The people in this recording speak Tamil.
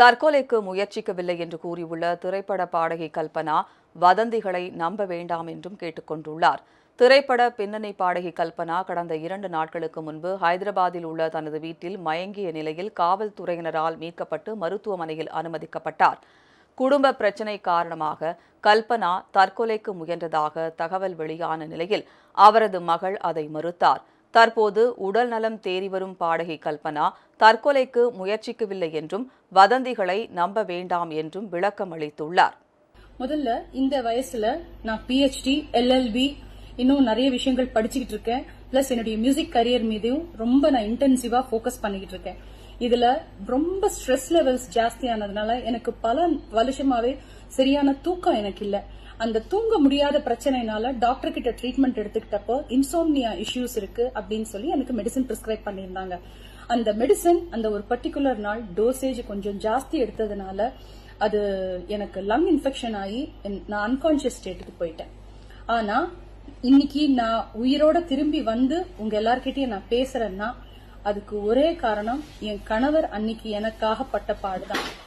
தற்கொலைக்கு முயற்சிக்கவில்லை என்று கூறியுள்ள திரைப்பட பாடகி கல்பனா வதந்திகளை நம்ப வேண்டாம் என்றும் கேட்டுக்கொண்டுள்ளார். திரைப்பட பின்னணி பாடகி கல்பனா கடந்த இரண்டு நாட்களுக்கு முன்பு ஹைதராபாத்தில் உள்ள தனது வீட்டில் மயங்கிய நிலையில் காவல்துறையினரால் மீட்கப்பட்டு மருத்துவமனையில் அனுமதிக்கப்பட்டார். குடும்ப பிரச்சினை காரணமாக கல்பனா தற்கொலைக்கு முயன்றதாக தகவல் வெளியான நிலையில் அவரது மகள் அதை மறுத்தார். தற்போது உடல் நலம் தேறி வரும் பாடகி கல்பனா தற்கொலைக்கு முயற்சிக்கவில்லை என்றும் வதந்திகளை நம்ப வேண்டாம் என்றும் விளக்கம் அளித்துள்ளார். முதல்ல இந்த வயசுல நான் பிஹெச்டி எல்எல்பி இன்னும் நிறைய விஷயங்கள் படிச்சுக்கிட்டு இருக்கேன். பிளஸ் என்னுடைய மியூசிக் கரியர் மீதும் ரொம்ப நான் இன்டென்சிவா ஃபோக்கஸ் பண்ணிக்கிட்டு இருக்கேன். இதுல ரொம்ப ஸ்ட்ரெஸ் லெவல்ஸ் ஜாஸ்தியானதுனால எனக்கு பல வருஷமாவே சரியான தூக்கம் எனக்கு இல்லை. அந்த தூங்க முடியாத பிரச்சனைனால டாக்டர் கிட்ட ட்ரீட்மெண்ட் எடுத்துக்கிட்டப்போ இன்சோம்னியா இஷ்யூஸ் இருக்கு அப்படின்னு சொல்லி எனக்கு மெடிசன் பிரிஸ்கிரைப் பண்ணியிருந்தாங்க. அந்த மெடிசன் அந்த ஒரு பர்டிகுலர் நாள் டோசேஜ் கொஞ்சம் ஜாஸ்தி எடுத்ததுனால அது எனக்கு லங் இன்ஃபெக்ஷன் ஆகி என்- நான் அன்கான்சியஸ் ஸ்டேட்டுக்கு போயிட்டேன். ஆனா இன்னைக்கு நான் உயிரோட திரும்பி வந்து உங்க எல்லார்கிட்டயும் நான் பேசுறேன்னா அதுக்கு ஒரே காரணம் என் கணவர் அன்னைக்கு எனக்காக பட்ட பாடுதான்.